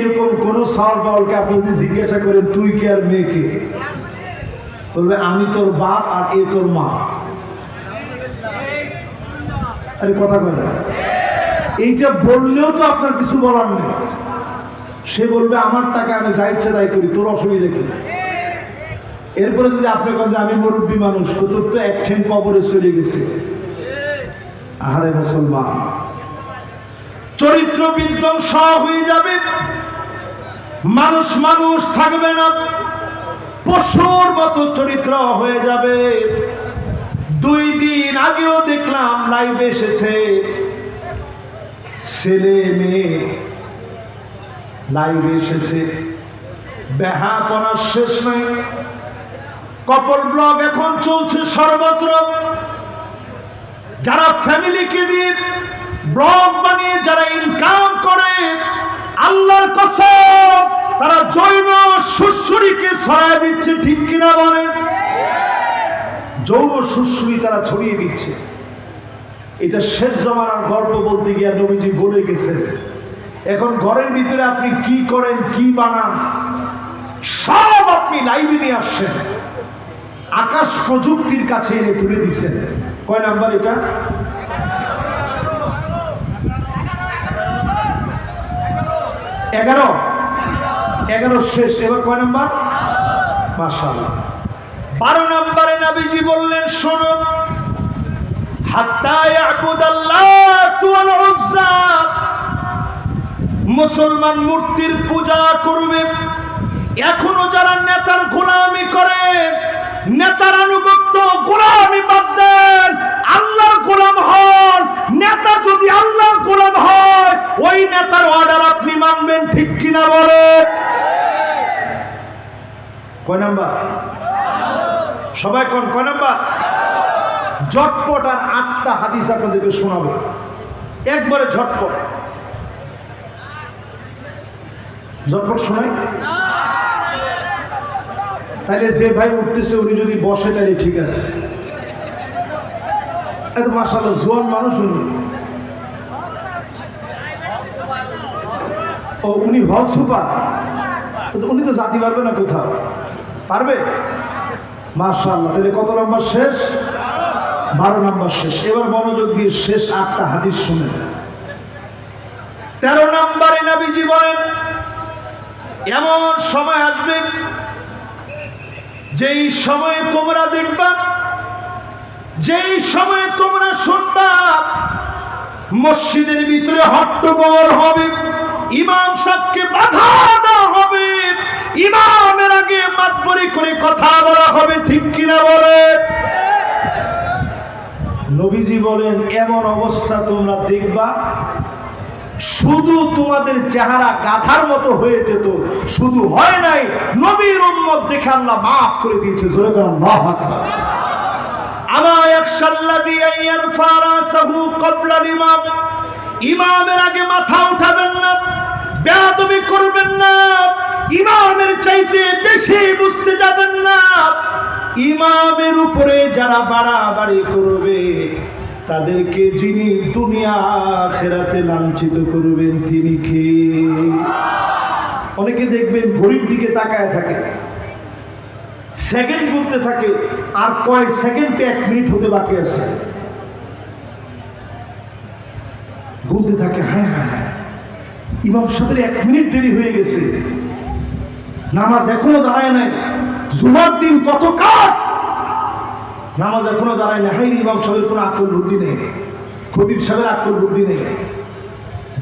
এরকম কোন সাল বাউলকে আপনি যদি জিজ্ঞাসা করেন, তুই কি আর মেয়েকে বলবে, আমি তোর বাপ আর এ তোর মা। আরে কথা কথা এইটা বললেও তো আপনার কিছু বলার নেই। সে বলবে, আমার টাকা আমি যা ইচ্ছা তাই করি, তোর অসুবিধা কি? এরপরে যদি আপনি বলেন যে, আমি মুরব্বী মানুষ তোর তো এক ঠেন কবরে চলে গেছে। আহারে মুসলমান। চরিত্র বিধ্বংস হয়ে যাবে। মানুষ মানুষ থাকবে না। পশুর মতো চরিত্র হয়ে যাবে। দুই দিন আগেও দেখলাম লাইভ এসেছে। ছেলে মেয়ে লাইভ এসেছে। বেহা করার শেষ নাই কপল ব্লগ এখন চলছে সর্বত্র। যারা ফ্যামিলিকে দিয়ে ব্লগ বানিয়ে যারা ইনকাম করে আল্লাহর কসম, তারা জৈব সুশ্বরীকে ছড়ায় দিচ্ছে, ঠিক কিনা বলেন? যৌন সুশ্বরী তারা ছড়িয়ে দিচ্ছে। এটা শেষ জমানার গল্প বলতে গিয়ে নবীজি বলে গেছেন, এখন ঘরের ভিতরে আপনি কি করেন, কি বানান? সব আপনি লাইভে নিয়ে আসছেন। আকাশ প্রযুক্তির কাছে এনে তুলে দিচ্ছেন। কয় নাম্বার এটা? এগারো। এগারো শেষ। এবার কয় নাম্বার? মাশাআল্লাহ। বারো নম্বরে নাবিজি বললেন, শোনো মুসলমান মূর্তির পূজা করবে। এখনও যারা নেতার গোলামি করে, নেতার আনুগত্য গোলামি বাদ দেন। আল্লাহর গোলাম হন। নেতা যদি হয় ওই নেতার অর্ডার আপনি মানবেন, ঠিক কিনা বলে? কয় নাম্বার? সবাই কোন, কয় নাম্বার? ঝটপট আর আটটা হাদিস আপনাদেরকে শোনাবো। একবারে ঝটপট। ঝটপট শোনাই? তাহলে যে ভাই উঠতেছে, উনি যদি বসে তাহলে ঠিক আছে। এত মাসাল্লাহ জোয়ান মানুষ উনি। ও উনি হল সুপার। উনি তো জাতি পারবে না কোথাও। পারবে? মাশাআল্লাহ, তাহলে কত নম্বর শেষ? বারো নম্বর শেষ। এবার মনোযোগ দিয়ে শেষ আটটা হাদিস শুনেন। তেরো নম্বরে নবীজি বলেন, এমন সময় আসবে যেই সময়ে তোমরা দেখবা, যেই সময়ে তোমরা শুনবা, মসজিদের ভিতরে হট্টগোল হবে। ইমাম সাহেবকে বাধা দেওয়া হবে। ইমামের আগে মাতবরি করে কথা বলা হবে, ঠিক কিনা বলে? নবীজি বলেন, এমন অবস্থা তোমরা দেখবা, শুধু তোমাদের চেহারা গাধার মতো হয়ে যেত, শুধু হয় নাই, নবীর উম্মত দেখে আল্লাহ মাফ করে দিয়েছে, জোরে করে আল্লাহু আকবার। আমা ইয়াকশাল্লাযী ইয়ারফা রাসাহু ক্বাবলা ইমাম ইমামের আগে মাথা উঠাবেন না, বেয়াদবি করবেন না, ইমামের চাইতে বেশি বুঝতে যাবেন না। ইমামের উপরে যারা বাড়াবাড়ি করবে, তাদেরকে যিনি দুনিয়া খেরাতে লাঞ্ছিত করবেন, তিনি কে? অনেকে দেখবেন ঘড়ির দিকে তাকায় থাকে, সেকেন্ড গুনতে থাকে, আর কয় সেকেন্ডে এক মিনিট হতে বাকি আছে। গুনতে থাকে হ্যাঁ হ্যাঁ হ্যাঁ। ইমাম সাহেবের এক মিনিট দেরি হয়ে গেছে। নামাজ এখনও দাঁড়ায় নাই। জুমার দিন কত কাজ? নামাজ এখনও দাঁড়ায় না হাই ইমাম সাহেবের কোনো আকল বুদ্ধি নেই। খতিব সাহেবের আকল বুদ্ধি নেই।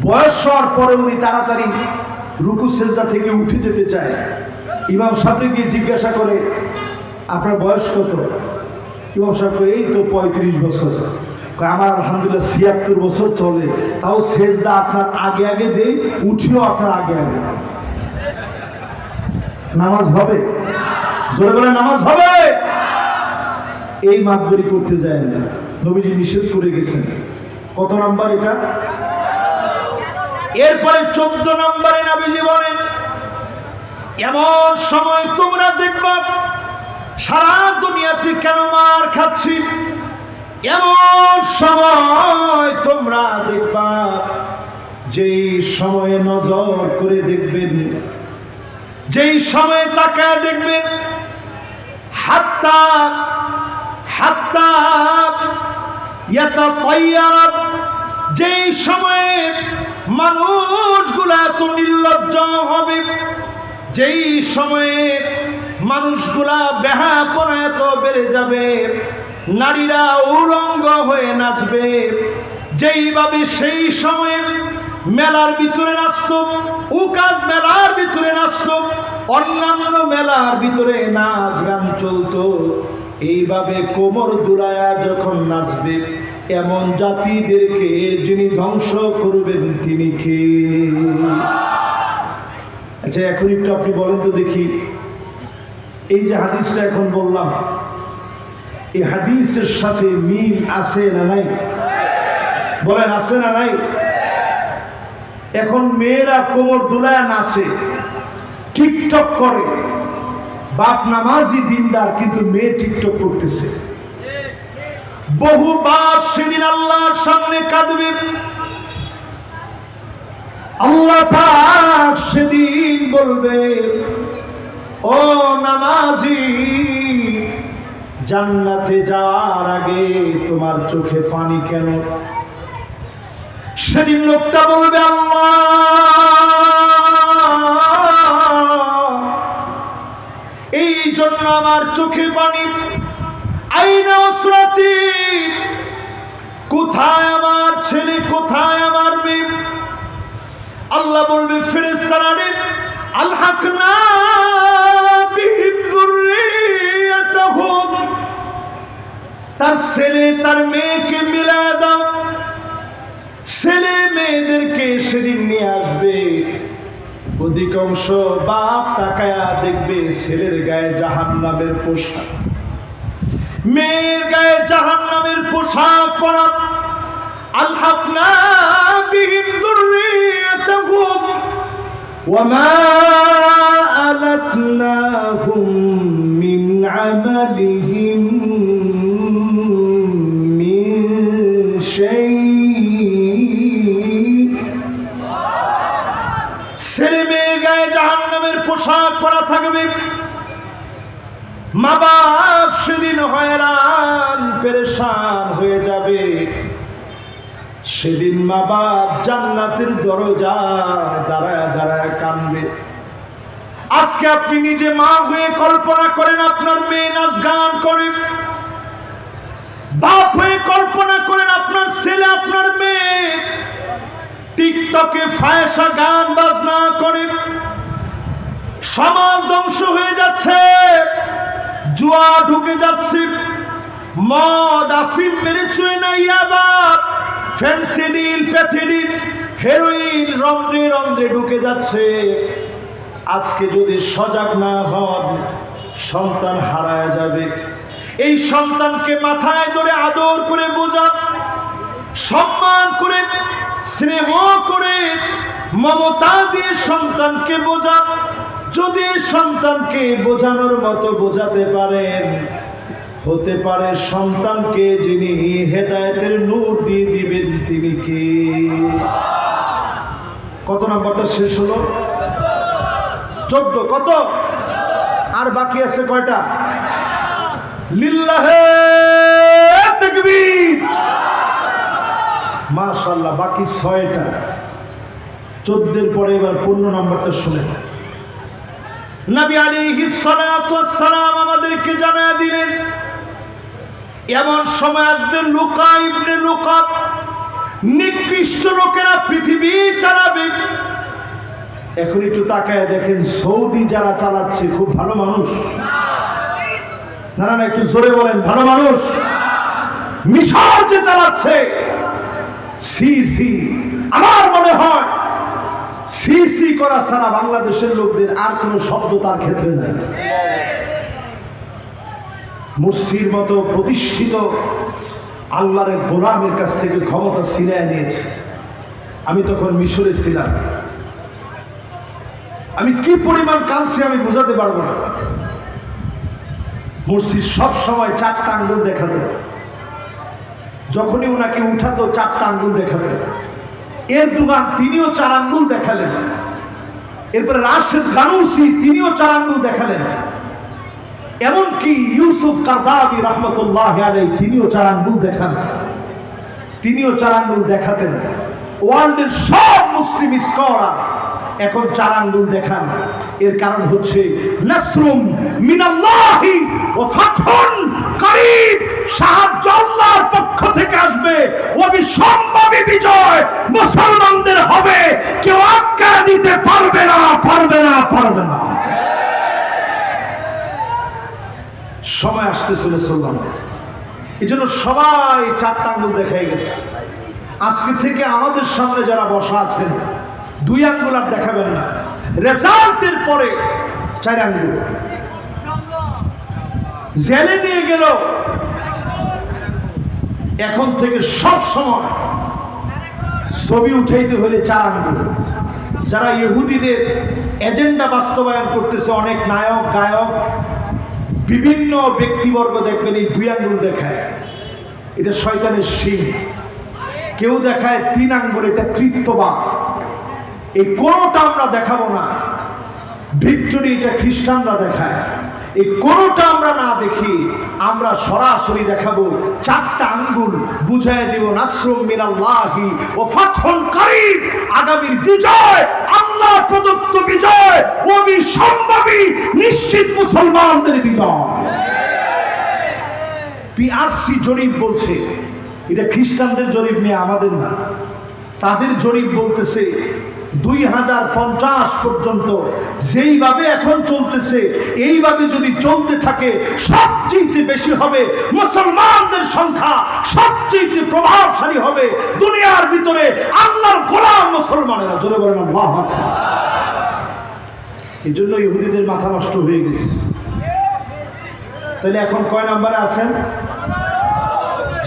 বয়স হওয়ার পরে উনি তাড়াতাড়ি রুকু, সেজদা থেকে উঠে যেতে চায়। ইমাম সাহেবকে গিয়ে জিজ্ঞাসা করে, আপনার বয়স কত? ইমাম সাহেব এই তো পঁয়ত্রিশ বছর। আমার আলহামদুলিল্লাহ ছিয়াত্তর বছর চলে। তাও সেজদা আপনার আগে আগে দেই, উঠিও আপনার আগে আগে নামাজ হবে? জোরে বলে নামাজ হবে? এই মাতবরি করতে যায় না। নবীজি নিষেধ করে গেছেন। কত নাম্বার এটা? এরপরে চোদ্দ নম্বরে নবীজি বলেন, এমন সময় তোমরা দেখবা, সারা দুনিয়াতে কেন মার খাচ্ছি? এমন সময় তোমরা দেখবা, যেই সময়ে নজর করে দেখবেন, যেই সময়ে তাকায় দেখবেন, হাত্তা হাত্তা যেই সময়ে মানুষগুলা এত নির্লজ্জ হবে, যেই সময়ে মানুষগুলা বেহাপনা এত বেড়ে যাবে নারীরা উলঙ্গ হয়ে নাচবে। যেইভাবে সেই সময়ে মেলার ভিতরে নাচত উকাজ মেলার ভিতরে নাচত, অন্যান্য মেলার ভিতরে নাচ গান চলতো, এইভাবে কোমর দুলায়া যখন নাচবে, এমন জাতিদেরকে যিনি ধ্বংস করবেন তিনি কে? আচ্ছা এখন একটু আপনি বলেন তো দেখি। এই যে হাদিসটা এখন বললাম এই হাদিসের সাথে মিল আছে না নাই? বলেন, আছে না নাই? এখন মেয়েরা কোমর দুলায় নাচে, টিকটক করে। বাপ নামাজি দিনদার, কিন্তু মেয়ে টিকটক করতেছে। বহু বাপ সেদিন আল্লাহর সামনে কাঁদবে। আল্লাহ সেদিন বলবে, ও নামাজি জান্নাতে যাওয়ার আগে তোমার চোখে পানি কেন? সেদিন লোকটা বলবে, আল্লাহ, এই জন্য আমার চোখে পানি আইনা অসরাতি। কোথায় আমার ছেলে, কোথায় আমার মেয়ে? আল্লাহ বলবে ফেরেস্তারা রে, আলহাক না। তার মেয়েকে মিলা দাও। ছেলে মেয়েদেরকে সেদিন নিয়ে আসবে। অধিকাংশ বাপ তাকায়া দেখবে ছেলের গায়ে জাহান নামের পোশাক। মেয়ের গায়ে জাহান নামের পোশাক পরা। আলহাকনা বিহিম যুররিয়াতাহুম মিন শাই ছেলে মেয়ে গায়ে জাহান নামের পোশাক পরা থাকবে মা বাপ সেদিন হয়রান পেরেশান হয়ে যাবে। সেদিন মা বাপ জান্নাতের দরজা দাঁড়ায় দাঁড়ায় কানবে আজকে আপনি নিজে মা হয়ে কল্পনা করেন আপনার মেয়ে নাচ গান করে। বাপ হয়ে কল্পনা করেন আপনার ছেলে, আপনার মেয়ে। টিকটকে ফায়সা গান বাজনা করে। সমাজ ধ্বংস হয়ে যাচ্ছে। জুয়া ঢুকে যাচ্ছে। মদ, আফিম মেরে চুয়ে না ইয়াবা ফেন্সিডিল প্যাথিডিল হেরোইন রন্ধ্রে রন্ধ্রে ঢুকে যাচ্ছে। আজকে যদি সজাগ না হন, সন্তান হারায় যাবে। এই সন্তানকে মাথায় ধরে আদর করে বোঝান, সম্মান করে, স্নেহ করে, মমতা দিয়ে সন্তানকে বোঝান। যদি সন্তানকে বোঝানোর মতো বোঝাতে পারেন, হতে পারে সন্তানকে যিনি হেদায়েতের নূর দিয়ে দিবেন, তিনি কে? কত নাম্বারটা শেষ হলো? চোদ্দ, কত? আর বাকি আছে কয়টা? লিল্লাহে তাকবীর। মাশাল্লাহ বাকি ছয়টা। চোদ্দের পরে এবার পনেরো নম্বরটা শুনে নবী আলাইহিস সালাতু সালাম আমাদেরকে জানায় দিলেন, এমন সময় আসবে লুকা ইবনে লুকা নিকৃষ্ট লোকেরা পৃথিবী চালাবে। এখন একটু তাকায় দেখেন সৌদি যারা চালাচ্ছে, খুব ভালো মানুষ। না না একটু জোরে বলেন, ভালো মানুষ? মিশর যে চালাচ্ছে, সি সি, আমার মনে হয় সি সি করা ছাড়া বাংলাদেশের লোকদের আর কোনো শব্দ তার ক্ষেত্রে নাই। মুর্শির মতো প্রতিষ্ঠিত আল্লাহর গোলামের কাছ থেকে ক্ষমতা ছিনিয়ে নিয়েছে। আমি তখন মিশরে ছিলাম। আমি কি পরিমাণ কাঁদছি আমি বোঝাতে পারব না। মুর্শিদ সব সময় চারটা আঙ্গুল দেখাতো। যখনই ওনাকে উঠাতো, চারটা আঙ্গুল দেখাতো। এর দুগান তিনিও চার আঙ্গুল দেখালেন। এরপরে রাশেদ গানুসি তিনিও চার আঙ্গুল দেখালেন। এমনকি ইউসুফ কারদাবি রহমতুল্লাহ তিনিও চার আঙ্গুল দেখান। তিনিও চার আঙ্গুল দেখাতেন। ওয়ার্ল্ডের সব মুসলিম স্কলার এখন চার আঙ্গুল দেখান। এর কারণ হচ্ছে, নাসরুম মিনাল্লাহি ও করিব সাহায্য পক্ষ থেকে আসবে। অবিসম্ভাবী বিজয় মুসলমানদের হবে। কেউ আটকা দিতে পারবে না পারবে না পারবে না। সময় আসতেছে মুসলমানদের। এই জন্য সবাই চারটা আঙ্গুল দেখাই গেছে। আজকে থেকে আমাদের সামনে যারা বসা আছেন, দুই আঙ্গুল আর দেখাবেন না। রেজাল্টের পরে চার আঙ্গুল। জেলে নিয়ে গেল। এখন থেকে সব সময় ছবি উঠাইতে হলে চার যারা ইহুদিদের এজেন্ডা বাস্তবায়ন করতেছে, অনেক নায়ক, গায়ক, বিভিন্ন ব্যক্তিবর্গ দেখবেন এই দুই আঙ্গুল দেখায়। এটা শয়তানের সিং কেউ দেখায় তিন আঙ্গুল, এটা তৃত্ববাদ এই কোনোটা আমরা দেখাবো না। ভিক্টোরি এটা খ্রিস্টানরা দেখায়। এই কোনোটা আমরা না দেখি, আমরা সরাসরি দেখাবো, চারটা আঙ্গুল বুঝাই দিব, নাসরুম মিনাল্লাহি ও ফাতহুন করিম। আগামীর বিজয় আল্লাহ প্রদত্ত বিজয়, অবিসম্ভাবী, নিশ্চিত মুসলমানদের বিজয়। পিআরসি জরিপ বলছে, এটা খ্রিস্টানদের জরিপ নিয়ে আমাদের না। তাদের জরিপ বলতেছে দুই হাজার পঞ্চাশ পর্যন্ত যেইভাবে এখন চলতেছে, এইভাবে যদি চলতে থাকে সবচেয়ে বেশি হবে মুসলমানদের সংখ্যা সবচেয়ে প্রভাবশালী হবে দুনিয়ার ভিতরে আল্লাহর গোলাম মুসলমানেরা। জোরে বলেন এই জন্য ইহুদিদের মাথা নষ্ট হয়ে গেছে। তাহলে এখন কয় নাম্বারে আছেন?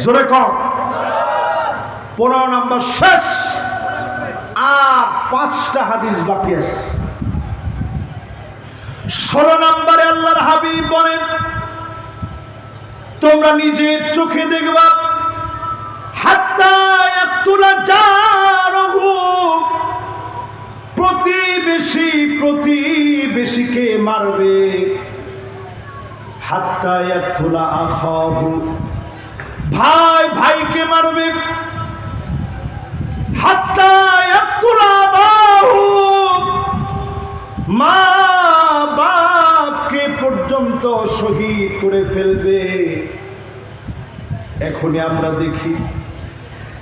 জোরে কম পনেরো নাম্বার শেষ। আর পাঁচটা হাদিস বাকি আছে। ষোলো নম্বরে আল্লাহর হাবিব বলেন, তোমরা নিজের চোখে দেখবা প্রতিবেশী প্রতিবেশীকে মারবে। ভাই ভাইকে মারবে। হাত্তা ইয়াকতুলা আবাহু মা বাপকে পর্যন্ত শহীদ করে ফেলবে। এখনই আমরা দেখি,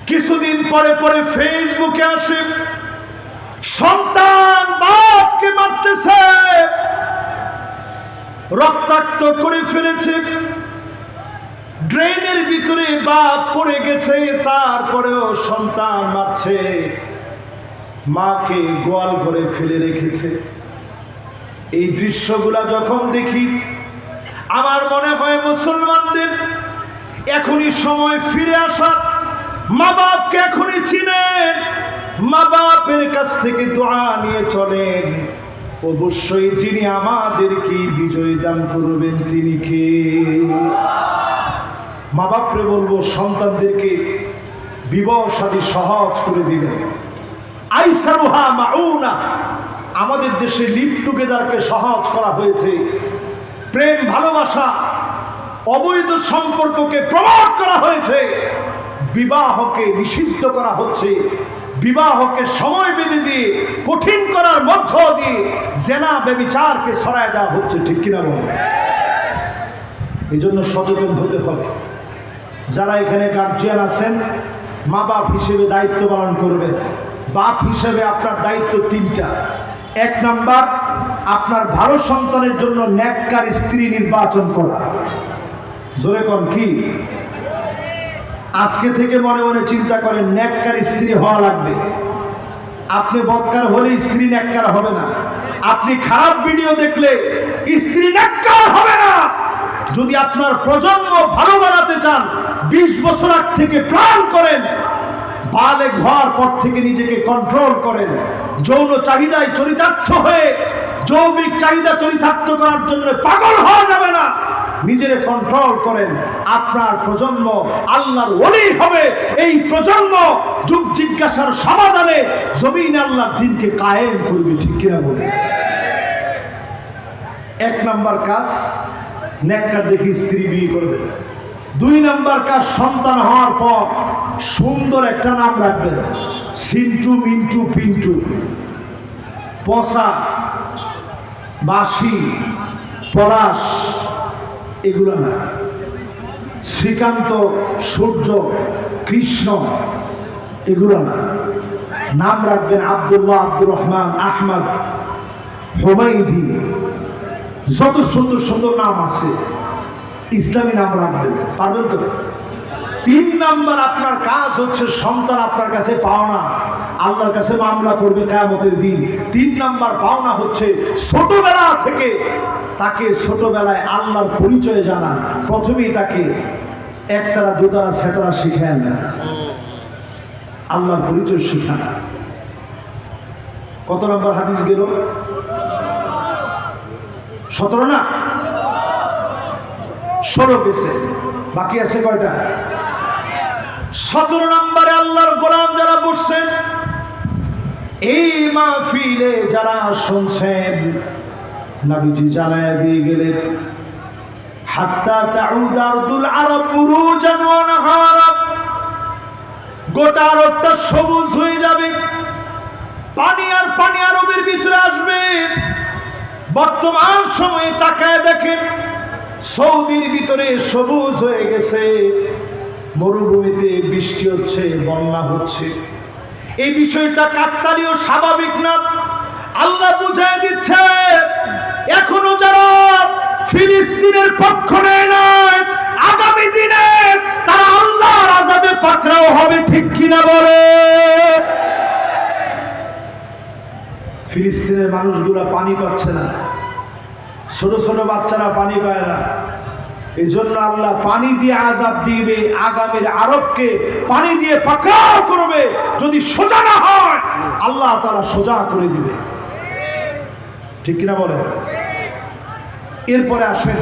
কিছুদিন পরে পরে ফেসবুকে আসে, সন্তান বাপকে মারতেছে। রক্তাক্ত করে ফেলেছে। ড্রেনের ভিতরে বাপ পড়ে গেছে, তারপরেও সন্তান মারছে। মাকে গোয়াল করে ফেলে রেখেছে। এই দৃশ্যগুলা যখন দেখি, আমার মনে হয় মুসলমানদের এখনই সময় ফিরে আসার। মা বাপকে এখনই চিনেন মা বাপের কাছ থেকে দোয়া নিয়ে চলেন। অবশ্যই যিনি আমাদেরকে বিজয় দান করবেন, তিনি কে? মা বাপরে বলব, সন্তানদেরকে বিবাহ শাদী সহজ করে দিবেন। আইসারুহা মাউনা। আমাদের দেশে লিভ টুগেদারকে সহজ করা হয়েছে। প্রেম, ভালোবাসা, অবৈধ সম্পর্ককে প্রমোট করা হয়েছে। বিবাহকে নিষিদ্ধ করা হচ্ছে। বিবাহকে সময় বেঁধে দিয়ে, কঠিন করার মধ্য দিয়ে জেনা বেবিচারকে সরায় দেওয়া হচ্ছে, ঠিক কিনা বলে এই জন্য সচেতন হতে হবে। যারা এখানে গার্জিয়ান আছেন মা বাপ হিসেবে দায়িত্ব পালন করবেন। বাপ হিসেবে আপনার দায়িত্ব তিনটা। এক নাম্বার, আপনার ভালো সন্তানের জন্য ন্যাক্কার স্ত্রী নির্বাচন করা। জোরে কন কি? আজকে থেকে মনে মনে চিন্তা করেন, ন্যাক্কার স্ত্রী হওয়া লাগবে। আপনি বৎকার হলে স্ত্রী ন্যাক্কার হবে না। আপনি খারাপ ভিডিও দেখলে স্ত্রী ন্যাক্কার হবে না। যদি আপনার প্রজন্ম ভালো বানাতে চান, বিশ বছর থেকে প্ল্যান করেন বালে ঘর পর থেকে নিজেকে কন্ট্রোল করেন। যৌন চাহিদায় চরিতার্থ হয়ে, যৌবিক চাহিদা চরিতার্থ করার জন্য পাগল হওয়া যাবে না। নিজেরে কন্ট্রোল করেন। আপনার প্রজন্ম আল্লাহর ওলি হবে। এই প্রজন্ম যুগ জিজ্ঞাসার সমাধানে জমিন আল্লাহর দিনকে কায়েম করবে, ঠিক কিনা বলে এক নাম্বার কাজ, নেককার দেখি স্ত্রী বিয়ে করবেন দুই নাম্বার কাজ সন্তান হওয়ার পর সুন্দর একটা নাম রাখবেন। সিন্টু, মিন্টু, পিন্টু। পসা বাসি পলাশ, এগুলো না। শ্রীকান্ত, সূর্য, কৃষ্ণ, এগুলো না। নাম রাখবেন আব্দুল্লাহ আব্দুর রহমান, আহমদ হোমাইদি যত সুন্দর সুন্দর নাম আছে ইসলামী নাম রাখবেন পারবেন তো? তিন নাম্বার আপনার কাজ হচ্ছে সন্তান আপনার কাছে পাওনা। আল্লাহর কাছে মামলা করবে কেয়ামতের দিন। তিন নাম্বার পাওনা হচ্ছে ছোটবেলা থেকে তাকে ছোটবেলায় আল্লাহর পরিচয় জানা প্রথমেই তাকে একতারা দুতারা সেতারা শিখেন না আল্লাহর পরিচয় শিখান। কত নম্বর হাদিস গেল? সতেরো না? ষোলো গেছে বাকি আছে কয়টা? সতেরো নম্বরে আল্লাহর গোলাম যারা বসছেন, এই মাহফিলে যারা শুনছেন, নবীজি জানায় দিয়ে গেলেন, হাত্তা আরব গোটা আরবটা সবুজ হয়ে যাবে। পানি আর পানি আরবের ভিতরে আসবে। বর্তমান সময়ে তাকায় দেখেন সৌদির ভিতরে সবুজ হয়ে গেছে। মরুভূমিতে বৃষ্টি হচ্ছে, বন্যা হচ্ছে। এই বিষয়টা কাকতালীয় স্বাভাবিক না। আল্লাহ বুঝাই দিচ্ছে, এখনও যারা ফিলিস্তিনের পক্ষ নেয় নয় আগামী দিনে তারা আল্লাহর আজাবে পাকড়াও হবে, ঠিক কিনা বলে? ফিলিস্তিনের মানুষগুলা পানি পাচ্ছে না। ছোট ছোট বাচ্চারা পানি পায় না। এই জন্য আল্লাহ পানি দিয়ে আজাব দিবে, আগামীর আরবকে পানি দিয়ে পাকড়াও করবে। যদি সোজা না হয়, আল্লাহ তারা সোজা করে দিবে। ঠিক কিনা বলে এরপরে আসেন,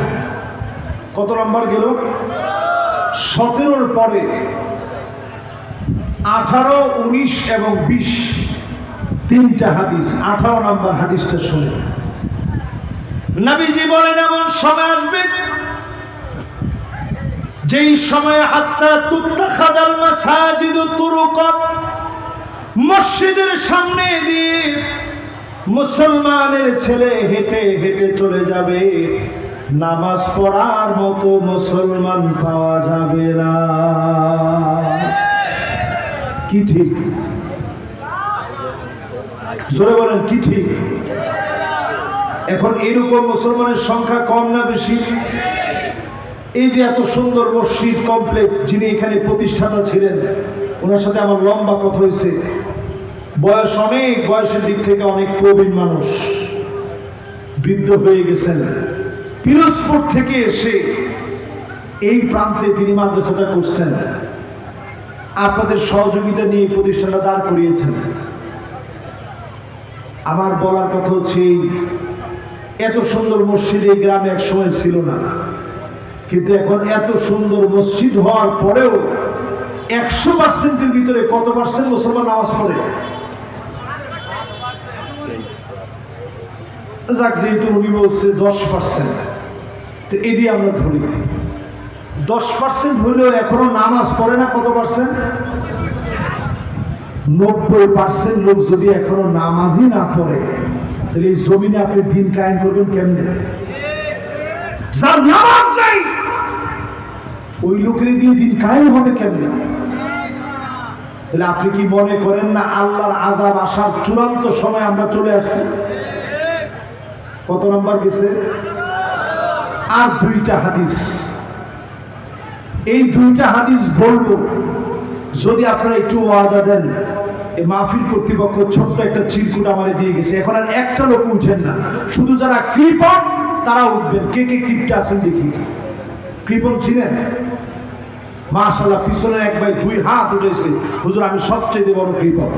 কত নম্বর গেল? সতেরোর পরে আঠারো, উনিশ এবং বিশ, তিনটা হাদিস, আঠারো নম্বর হাদিসটা শুনে। নবীজি বলেন, এমন সময় আসবে যেই সময়ে হাত্তা তুত্তাখাদাল মাসাজিদু তুরুকাত মসজিদের সামনে দিয়ে মুসলমানের ছেলে হেঁটে হেঁটে চলে যাবে। নামাজ পড়ার মতো মুসলমান পাওয়া যাবে না। কি ঠিক? বলেন, কি ঠিক? এখন এরকম মুসলমানের সংখ্যা কম না বেশি? এই যে এত সুন্দর মসজিদ কমপ্লেক্স, যিনি এখানে প্রতিষ্ঠাতা ছিলেন, ওনার সাথে আমার লম্বা কথা হয়েছে। বয়স অনেক, বয়সের দিক থেকে অনেক প্রবীণ মানুষ। বৃদ্ধ হয়ে গেছেন। পিরোজপুর থেকে এসে এই প্রান্তে তিনি মাদ্রাসাটা করছেন। আপনাদের সহযোগিতা নিয়ে প্রতিষ্ঠানটা দাঁড় করিয়েছেন। আমার বলার কথা হচ্ছে এত সুন্দর মসজিদ এই গ্রামে এক সময় ছিল না। কিন্তু এখন এত সুন্দর মসজিদ হওয়ার পরেও একশো পার্সেন্টের ভিতরে কত পার্সেন্ট মুসলমান নামাজ পড়ে? যাক, যেহেতু উনি বলছে দশ পার্সেন্ট, তো এটি আমরা ধরি। দশ পার্সেন্ট হলেও এখনও নামাজ পড়ে না কত পার্সেন্ট? নব্বই পার্সেন্ট লোক যদি এখনও নামাজই না পড়ে তাহলে এই জমিনে আপনি দিন কায়েম করবেন কেমনে? যার নামাজ নাই, ওই লোকের দিয়ে দিন কায়েম হবে কেমনে? তাহলে আপনি কি মনে করেন না আল্লাহর আজাব আসার চূড়ান্ত সময় আমরা চলে আসছি? কত নম্বর গেছে? আর দুইটা হাদিস। এই দুইটা হাদিস বলব, যদি আপনারা একটু ওয়াদা দেন। এই মাহফিল কর্তৃপক্ষ ছোট্ট একটা চিরকুট আমারে দিয়ে গেছে। এখন আর একটা লোক উঠেন না। শুধু যারা কৃপণ, তারা উঠবেন। কে কে কৃপটা আছেন দেখি? কৃপন ছিলেন? মাশাল্লাহ পিছনে এক ভাই দুই হাত উঠেছে। হুজুর, আমি সবচেয়ে বড় কৃপণ।